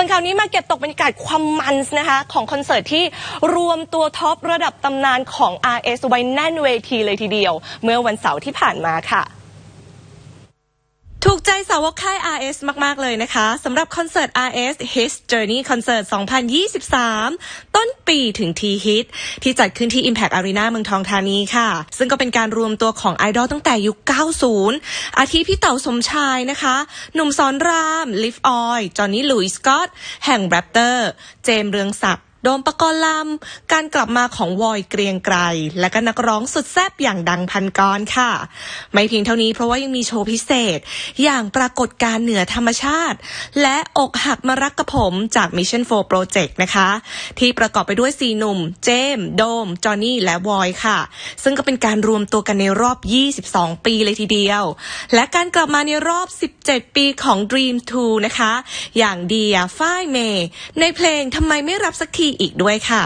วนข่าวนี้มาเก็บตกบรรยากาศความมันส์นะคะ ของคอนเสิร์ตที่รวมตัวท็อประดับตำนานของ RS ไว้แน่นเวทีเลยทีเดียว เมื่อวันเสาร์ที่ผ่านมาค่ะ ถูกใจสาวกค่าย RS มาก ๆ เลยนะคะสำหรับคอนเสิร์ต RS His Journey Concert 2023 ต้นปีถึงทีฮิตที่จัดขึ้นที่ Impact Arena เมืองทองธานีค่ะ ซึ่งก็เป็นการรวมตัวของไอดอลตั้งแต่ยุค 90 อาทิพี่เต๋าสมชายนะคะ หนุ่มสอนราม ลิฟออย จอห์นนี่ลุยส์กอต แห่งแรปเตอร์ เจมเรืองศักดิ โดมปกรณ์ลำการกลับมาของวอยเกรียงไกร และก็นักร้องสุดแซ่บอย่างดังพันกรค่ะ ไม่เพียงเท่านี้เพราะว่ายังมีโชว์พิเศษ อย่างปรากฏการเหนือธรรมชาติ และอกหักมารักกับผมจาก Mission 4 Project นะคะ ที่ประกอบไปด้วย4หนุ่ม เจมส์โดม จอห์นนี่ และวอยค่ะ ซึ่งก็เป็นการรวมตัวกันในรอบ 22 ปีเลยทีเดียว และการกลับมาในรอบ 17 ปีของ Dream 2 นะคะ อย่างเดียฝ้ายเมย์ในเพลงทำไมไม่รับสักทีอีกด้วยค่ะ